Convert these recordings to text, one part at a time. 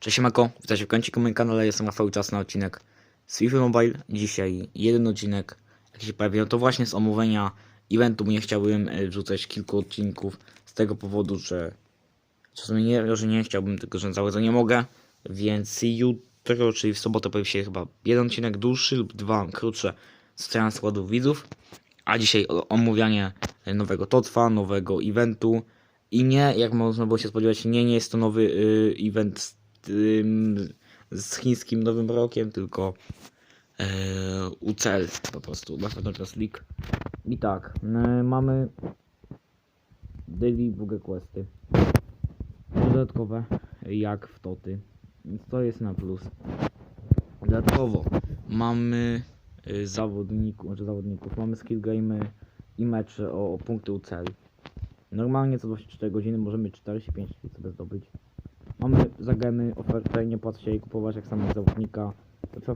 Cześć Mako, witajcie w kąciku moim kanale, jestem Rafał, czas na odcinek z FIFA Mobile. Dzisiaj jeden odcinek, jaki się pojawił, to właśnie z omówienia eventu, nie chciałbym e, wrzucać kilku odcinków z tego powodu, że czasami nie, że nie chciałbym, tylko że to nie mogę, więc jutro, czyli w sobotę pojawi się chyba jeden odcinek dłuższy lub dwa krótsze z oceniania składów widzów, a dzisiaj omówianie nowego Totwa, nowego eventu. I nie, jak można było się spodziewać, nie, nie jest to nowy y, event tym, z chińskim Nowym Rokiem, tylko e, UCL po prostu, Master Champions League. I tak, e, mamy daily buge questy. Dodatkowe, jak w Toty. Więc to jest na plus. Dodatkowo mamy y, zawodników, znaczy zawodników, mamy skill game i mecze o, o punkty UCL. Normalnie co 24 godziny możemy 45 sztuk sobie zdobyć. Mamy za gemy ofertę, nie płaccie jej kupować jak samego zawodnika.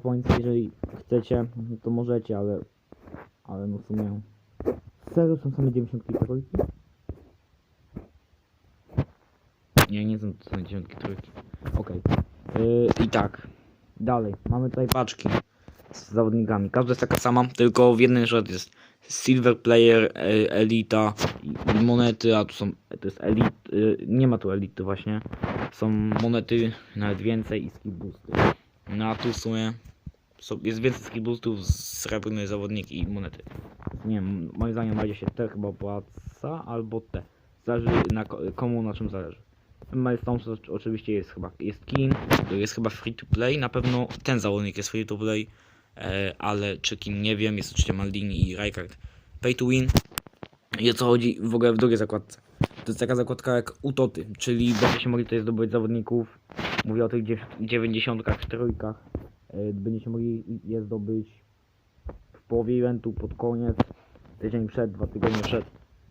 Points, jeżeli chcecie, to możecie, ale ale no w sumie serio są same 90 trójki? Nie, nie są to same 90 trójki. Okej. Yy, I tak. Dalej, mamy tutaj paczki z zawodnikami. Każda jest taka sama, tylko w jednej rzecz jest Silver Player, e, Elita i monety, a tu są, to jest Elit, y, nie ma tu Elity właśnie. Są monety, nawet więcej i skill boosty. No a tu w sumie są, jest więcej skill boostów, srebrny zawodnik i monety. Nie wiem, moim zdaniem będzie się te chyba opłaca, albo te. Zależy na ko- komu na czym zależy. Milestones oczy- oczywiście jest chyba, jest Kin, to jest chyba free to play, na pewno ten zawodnik jest free to play, ale czy Kin nie wiem, jest oczywiście Maldini i Rijkaard. Pay to win. I o co chodzi w ogóle w drugiej zakładce? To jest taka zakładka jak Utoty, czyli będziecie mogli tutaj zdobyć zawodników, mówię o tych dziew- dziewięćdziesiątkach, trójkach, e, będziecie mogli je zdobyć w połowie eventu, pod koniec, tydzień przed, dwa tygodnie przed,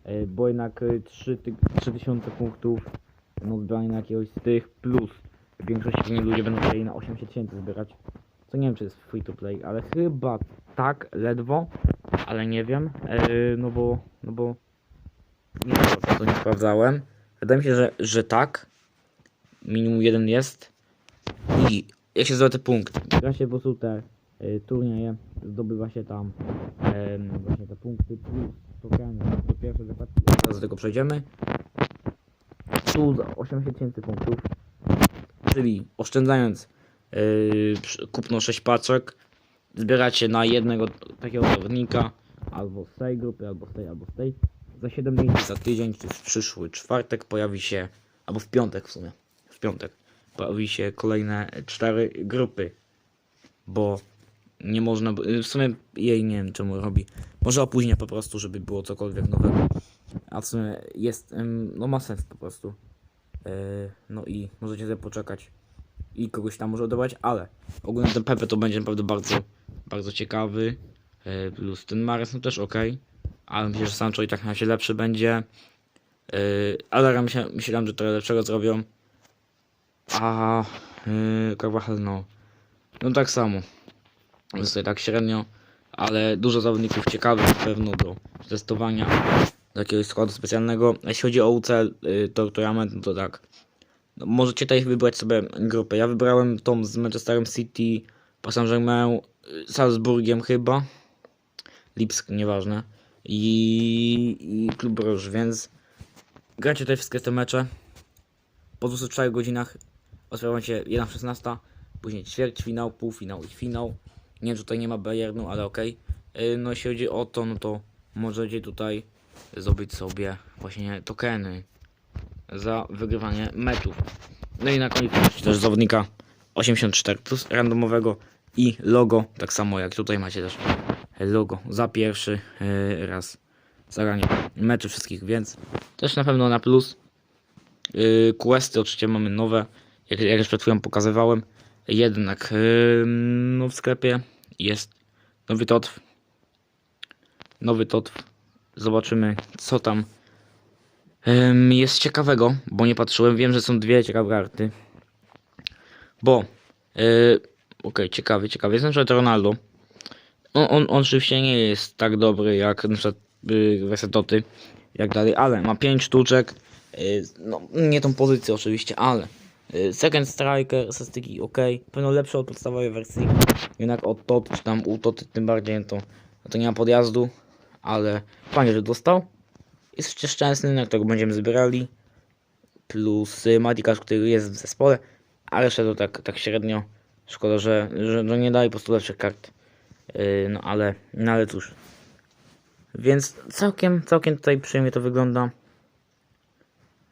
e, bo jednak e, trzy ty- 3000 punktów no zbranie na jakiegoś z tych plus w większości ludzie będą chcieli na 80 tysięcy zbierać co nie wiem czy jest free to play, ale chyba tak, ledwo, ale nie wiem, e, no bo, no bo nie wiem, to nie sprawdzałem, wydaje mi się, że, że tak, minimum jeden jest i jak się zdobywa te punkty, gra się po prostu te e, turnieje, zdobywa się tam e, właśnie te punkty plus tokeny, to pierwsze teraz do tego przejdziemy, tu za 80 tysięcy punktów, czyli oszczędzając yy, kupno 6 paczek, zbieracie na jednego takiego zawodnika, albo z tej grupy, albo z tej, albo z tej. Za 7 dni, za tydzień, czy w przyszły czwartek pojawi się, albo w piątek w sumie, w piątek, pojawi się kolejne 4 grupy, bo nie można, b- w sumie jej nie wiem czemu robi, może opóźnia po prostu, żeby było cokolwiek nowego, a w sumie jest, no ma sens po prostu. Yy, no i możecie sobie poczekać i kogoś tam może odebrać, ale ogólnie ten Pepe to będzie naprawdę bardzo, bardzo ciekawy. Yy, plus ten Mares no też ok, ale myślę, że Sancho i tak na się lepszy będzie. Yy, ale myślałem, myślałem, że trochę lepszego zrobią. A yy, Carvajal no. No tak samo. Jest tak średnio, ale dużo zawodników ciekawych na pewno do testowania do jakiegoś składu specjalnego. Jeśli chodzi o UCL y, to tournament, no to tak. No, możecie tutaj wybrać sobie grupę. Ja wybrałem tą z Manchesterem City, Paris Saint-Germain, Salzburgiem chyba. Lipsk, nieważne. I, i Klub Bruges, więc gracie tutaj wszystkie te mecze. Po 24 godzinach otwiera się 1-16, później ćwierćfinał, półfinał i finał. Nie wiem, czy tutaj nie ma Bayernu, ale okej. Y, No jeśli chodzi o to, no to możecie tutaj zdobyć sobie właśnie tokeny za wygrywanie meczów. No i na koniec też zawodnika 84 plus randomowego i logo, tak samo jak tutaj macie też logo za pierwszy e, raz zagranie meczy wszystkich, więc też na pewno na plus. Yy, questy oczywiście mamy nowe, jak, jak już przed chwilą pokazywałem. Jednak yy, no w sklepie jest nowy totw. Nowy totw. Zobaczymy co tam jest ciekawego, bo nie patrzyłem. Wiem, że są dwie ciekawe karty. Bo, yy, okej, ciekawy, ciekawy. Jest na przykład Ronaldo. On, on, on oczywiście nie jest tak dobry jak na przykład yy, wersja Toty, jak dalej, ale ma 5 sztuczek. Yy, no, nie tą pozycję oczywiście, ale Y, Second Striker, statystyki ok, pewno lepsze od podstawowej wersji, jednak od TOT, czy tam u TOT tym bardziej, to, to nie ma podjazdu, ale fajnie, że dostał. Jest szczęsny, na którego będziemy zbierali, plus Matikarz, który jest w zespole, ale jeszcze to tak, tak średnio. Szkoda, że, że no nie daje po prostu lepszych kart. Yy, no ale, no ale cóż. Więc całkiem, całkiem tutaj przyjemnie to wygląda.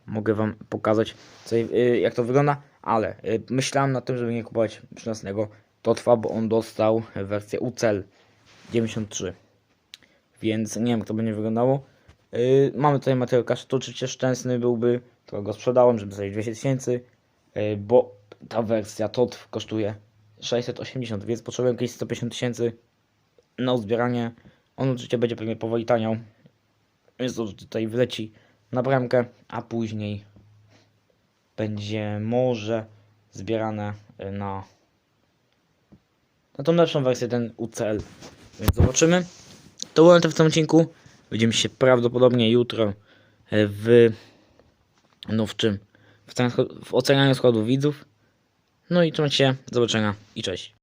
Mogę wam pokazać, co, yy, jak to wygląda, ale yy, myślałem nad tym, żeby nie kupować przynasnego Totwa, bo on dostał wersję UCL 93. Więc nie wiem, jak to będzie wyglądało. Yy, mamy tutaj to oczywiście szczęsny byłby, to go sprzedałem, żeby zarobić 200 tysięcy, yy, bo ta wersja TOT kosztuje 680, więc potrzebuję jakieś 150 tysięcy na uzbieranie. On oczywiście będzie pewnie powoli taniał, więc to tutaj wleci na bramkę, a później będzie może zbierane y, na, na tą lepszą wersję, ten UCL. Więc zobaczymy. To było na tym odcinku. Widzimy się prawdopodobnie jutro w no w czym? W, w ocenianiu składu widzów. No i trzymajcie się, do zobaczenia i cześć.